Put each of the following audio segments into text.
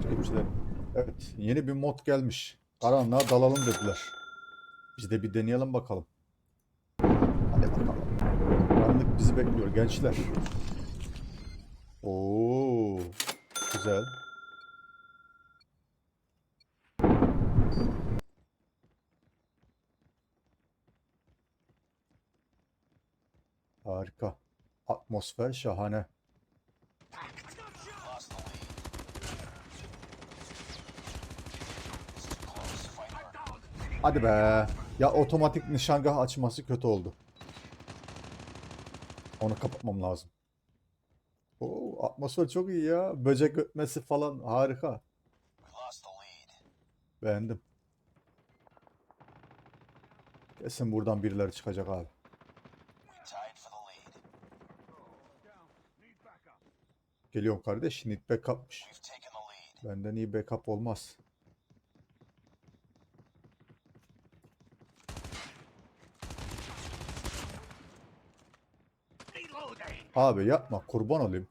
takipçiler. Evet yeni bir mod gelmiş. Karanlığa dalalım dediler. Biz de bir deneyelim bakalım. Hadi bakalım. Karanlık bizi bekliyor gençler. Oo, güzel. Harika. Atmosfer şahane. Hadi be. Ya otomatik nişangah açması kötü oldu. Onu kapatmam lazım. Oo, atmosfer çok iyi ya. Böcek ötmesi falan harika. Beğendim. Kesin buradan birileri çıkacak abi. Geliyorum kardeş. Need backup'mış. Benden iyi backup olmaz. Abi yapma kurban olayım.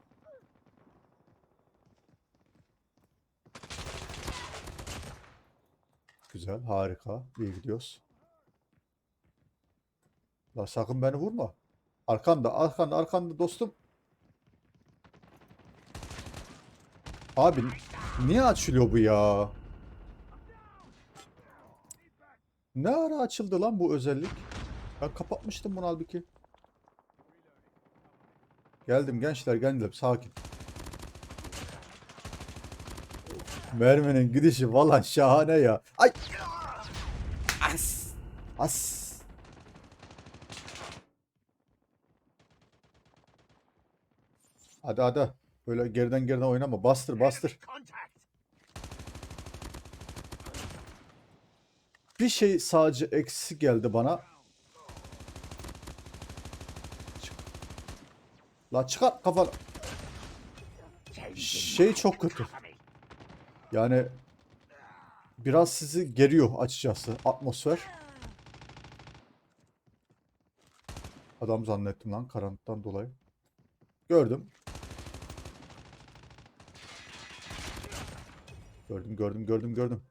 Güzel, harika. İyi gidiyoruz. La sakın beni vurma. Arkanda, arkanda, arkanda dostum. Abi niye açılıyor bu ya? Ne ara açıldı lan bu özellik? Ben kapatmıştım bunu halbuki. Geldim gençler geldim sakin. Merminin gidişi valla şahane ya. Ay. As. As. Hadi hadi. Böyle geriden geriden oynama. Bastır bastır. Bir şey sadece eksi geldi bana. La çıkar kafanı. Şey çok kötü. Yani biraz sizi geriyor açıkçası atmosfer. Adam zannettim lan karanlıktan dolayı. Gördüm. Gördüm gördüm gördüm gördüm.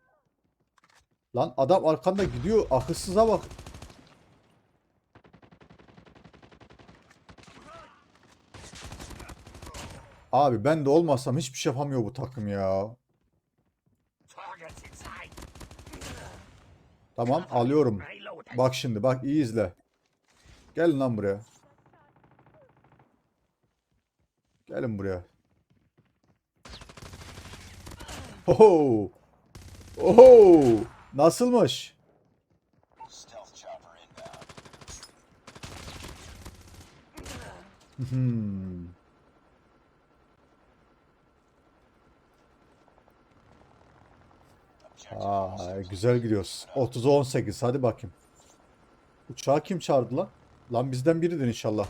Lan adam arkanda gidiyor. Akılsıza bak. Abi ben de olmasam hiçbir şey yapamıyor bu takım ya. Tamam alıyorum. Bak şimdi bak iyi izle. Gelin lan buraya. Gelin buraya. Oho. Oho. Nasılmış? Hmm. Güzel gidiyoruz. 30'a 18 hadi bakayım. Uçağı kim çağırdı lan? Lan bizden biridir inşallah.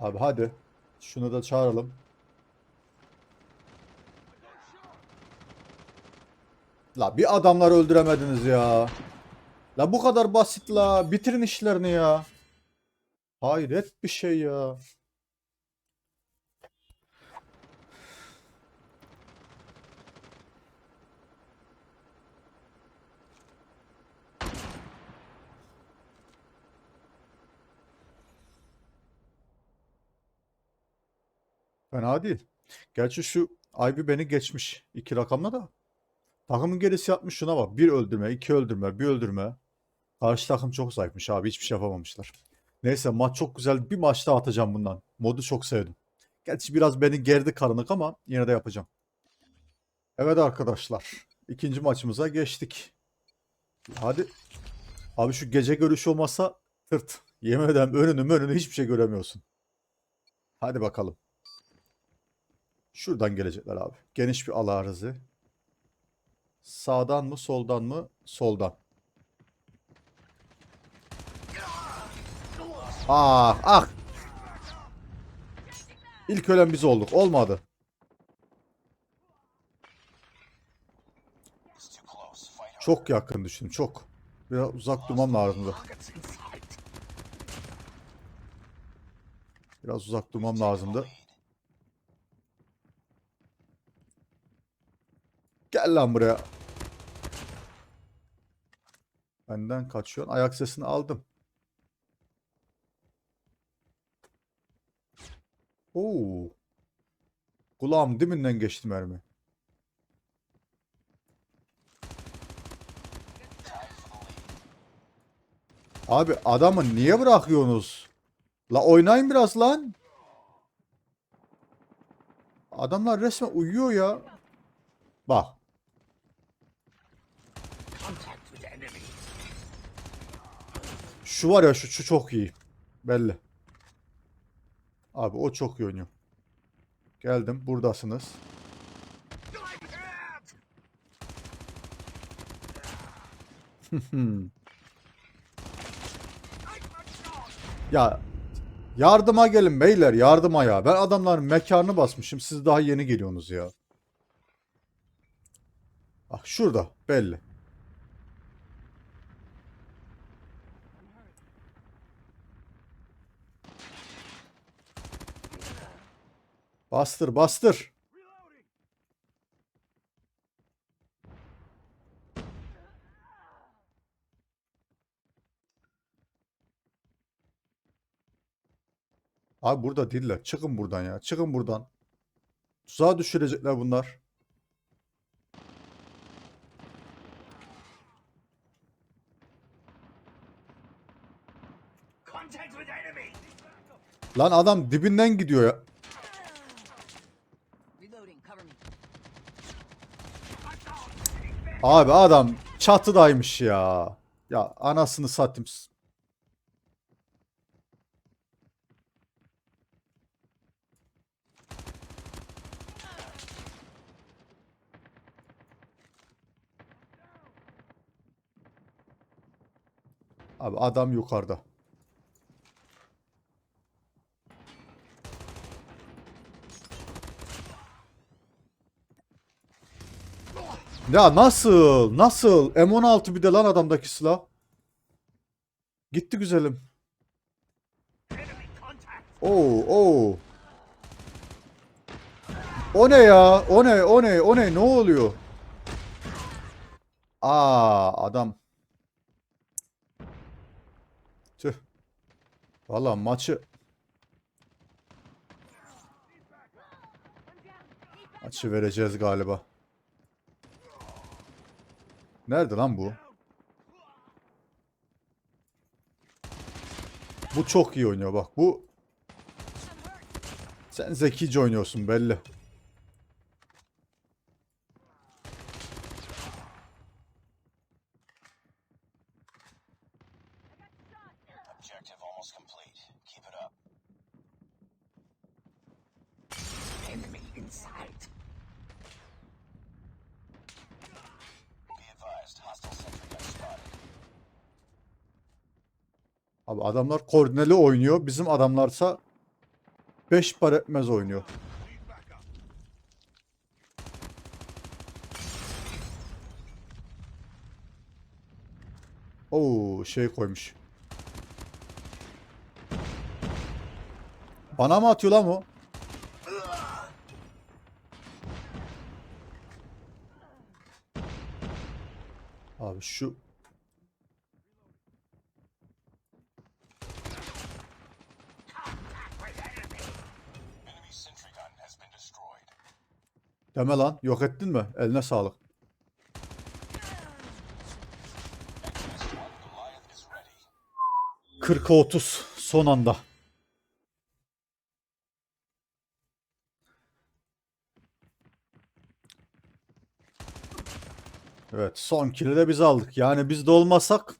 Abi hadi. Şunu da çağıralım. La bir adamlar öldüremediniz ya. La bu kadar basit la. Bitirin işlerini ya. Hayret bir şey ya. Fena değil. Gerçi şu Ivy beni geçmiş. iki rakamla da. Takımın gerisi yapmış şuna bak. Bir öldürme, iki öldürme, bir öldürme. Karşı takım çok zayıfmış abi. Hiçbir şey yapamamışlar. Neyse maç çok güzel. Bir maç daha atacağım bundan. Modu çok sevdim. Gerçi biraz beni gerdi karanlık ama yine de yapacağım. Evet arkadaşlar. ikinci maçımıza geçtik. Hadi. Abi şu gece görüşü olmasa tırt. Yemin ederim önünü önünü hiçbir şey göremiyorsun. Hadi bakalım. Şuradan gelecekler abi. Geniş bir alarızı. Sağdan mı soldan mı? Soldan. Ah ah. İlk ölen biz olduk. Olmadı. Çok yakın düşündüm. Çok. Biraz uzak durmam lazımdı. Biraz uzak durmam lazımdı. Gel lan buraya. Benden kaçıyorsun. Ayak sesini aldım. Oo. Kulağım diminden geçti mermi. Abi adamı niye bırakıyorsunuz? La oynayın biraz lan. Adamlar resmen uyuyor ya. Bak. Şu var ya şu, şu çok iyi. Belli. Abi o çok iyi oynuyor. Geldim buradasınız. ya yardıma gelin beyler yardıma ya. Ben adamların mekanını basmışım. Siz daha yeni geliyorsunuz ya. Bak şurada belli. Bastır bastır. Abi burada değiller. Çıkın buradan ya. Çıkın buradan. Tuzağa düşürecekler bunlar. Lan adam dibinden gidiyor ya. Abi adam çatıdaymış ya. Ya anasını satayım. Abi adam yukarıda. Ya nasıl? Nasıl? M16 bir de lan adamdaki silah. Gitti güzelim. Oo, oo. O ne ya? O ne? O ne? O ne? Ne oluyor? Aa, adam. Tüh. Valla maçı maçı vereceğiz galiba. Nerede lan bu? Bu çok iyi oynuyor bak. Bu sen zekice oynuyorsun belli. Objective almost complete. Keep it up. Enemy in sight. Abi adamlar koordineli oynuyor. Bizim adamlarsa 5 par etmez oynuyor. Oo şey koymuş. Bana mı atıyor lan o? Abi şu deme lan. Yok ettin mi? Eline sağlık. XS-1 Goliath is ready. 40'a 30 son anda. Evet son kill'i de biz aldık. Yani biz de olmasak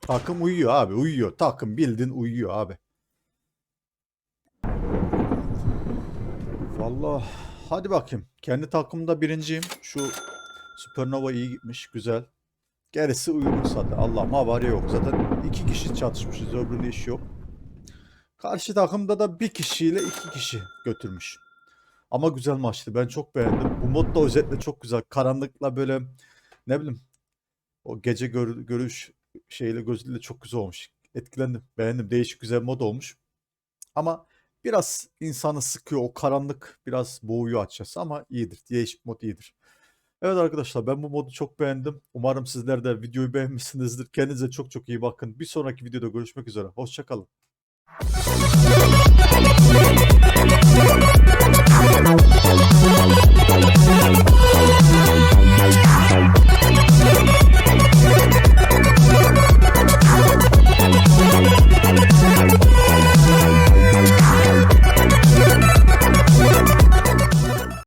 takım uyuyor abi uyuyor. Takım bildin uyuyor abi. Vallahi hadi bakayım. Kendi takımda birinciyim. Şu Supernova iyi gitmiş güzel. Gerisi uyumuş zaten. Allah'ım haberi yok. Zaten iki kişi çatışmışız. Öbüründe iş yok. Karşı takımda da bir kişiyle iki kişi götürmüş. Ama güzel maçtı. Ben çok beğendim. Bu mod da özetle çok güzel. Karanlıkla böyle ne bileyim o gece gör- görüş şeyle gözüyle çok güzel olmuş. Etkilendim. Beğendim. Değişik güzel mod olmuş. Ama Biraz insanı sıkıyor. O karanlık biraz boğuyor açıkçası ama iyidir. Değişik mod iyidir. Evet arkadaşlar ben bu modu çok beğendim. Umarım sizler de videoyu beğenmişsinizdir. Kendinize çok çok iyi bakın. Bir sonraki videoda görüşmek üzere. Hoşçakalın.